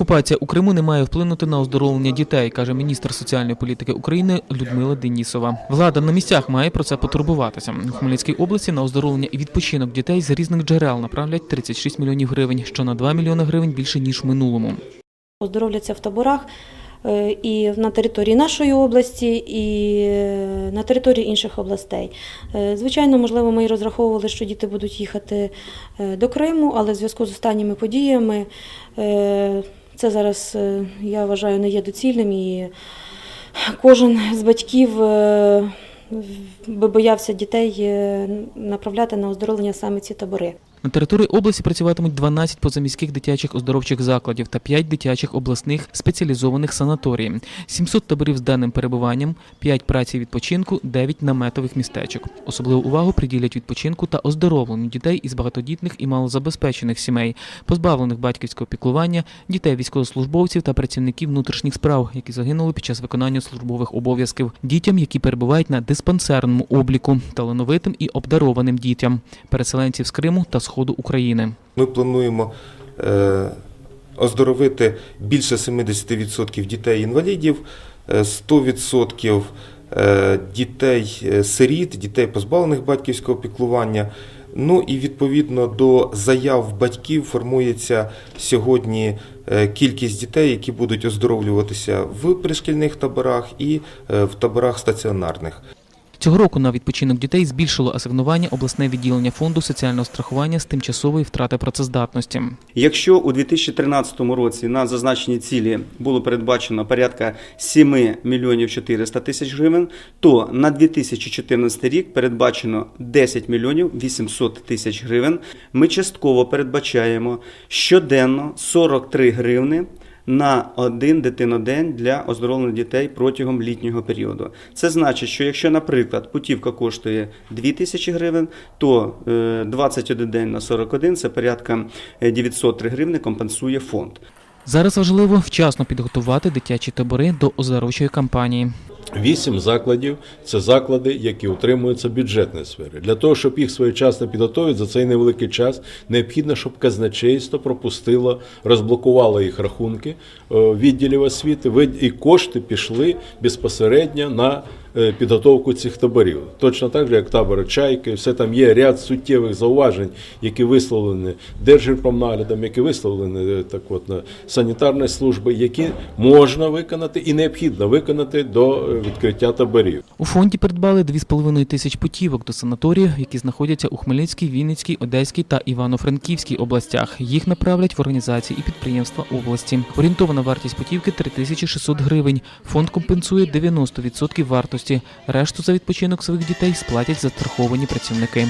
Окупація у Криму не має вплинути на оздоровлення дітей, каже міністр соціальної політики України Людмила Денісова. Влада на місцях має про це потурбуватися. У Хмельницькій області на оздоровлення і відпочинок дітей з різних джерел направлять 36 мільйонів гривень, що на 2 мільйони гривень більше ніж в минулому. оздоровляться в таборах е, і на території нашої області, і е, на території інших областей. Е, Звичайно, можливо, ми і розраховували, що діти будуть їхати до Криму, але в зв'язку з останніми подіями це зараз, е, я вважаю, не є доцільним і кожен з батьків. е, Би боявся дітей е, направляти на оздоровлення саме ці табори. На території області працюватимуть 12 позаміських дитячих оздоровчих закладів та 5 дитячих обласних спеціалізованих санаторій, 700 таборів з денним перебуванням, 5 праці відпочинку, 9 наметових містечок. Особливу увагу приділять відпочинку та оздоровленню дітей із багатодітних і малозабезпечених сімей, позбавлених батьківського піклування, дітей військовослужбовців та працівників внутрішніх справ, які загинули під час виконання службових обов'язків, дітям, які перебувають на диспансерному обліку, талановитим і обдарованим дітям, переселенців з Криму та сходу України. Ми плануємо е, оздоровити більше 70% дітей-інвалідів, е, 100% е, дітей-сиріт, дітей позбавлених батьківського піклування. Ну і відповідно до заяв батьків формується сьогодні е, кількість дітей, які будуть оздоровлюватися в пришкільних таборах і е, в таборах стаціонарних. Цього року на відпочинок дітей збільшило асигнування обласне відділення фонду соціального страхування з тимчасової втрати працездатності. Якщо у 2013 році на зазначені цілі було передбачено порядка 7 мільйонів 400 тисяч гривень, то на 2014 рік передбачено 10 мільйонів 800 тисяч гривень. Ми частково передбачаємо щоденно 43 гривни на один дитинодень для оздоровлених дітей протягом літнього періоду. Це значить, що якщо, наприклад, путівка коштує 2 тисячі гривень, то е, 21 день на 41 – це порядка е, 903 гривни компенсує фонд. Зараз важливо вчасно підготувати дитячі табори до оздоровчої кампанії. Вісім закладів це заклади, які утримуються бюджетної сфери. Для того, щоб їх своєчасно підготовити за цей невеликий час, необхідно, щоб казначейство пропустило, розблокувало їх рахунки е, відділів освіти, і кошти пішли безпосередньо на підготовку цих таборів. Точно так же, як табори Чайки, все там є ряд суттєвих зауважень, які висловлені Держгірпромнаглядом, які висловлені е, так от, на санітарної служби, які можна виконати і необхідно виконати до е, відкриття таборів. У фонді придбали 2,5 тисяч путівок до санаторіїв, які знаходяться у Хмельницькій, Вінницькій, Одеській та Івано-Франківській областях. Їх направлять в організації і підприємства області. Орієнтована вартість путівки 3600 гривень. Фонд компенсує 90% вартості. Решту за відпочинок своїх дітей сплатять застраховані працівники.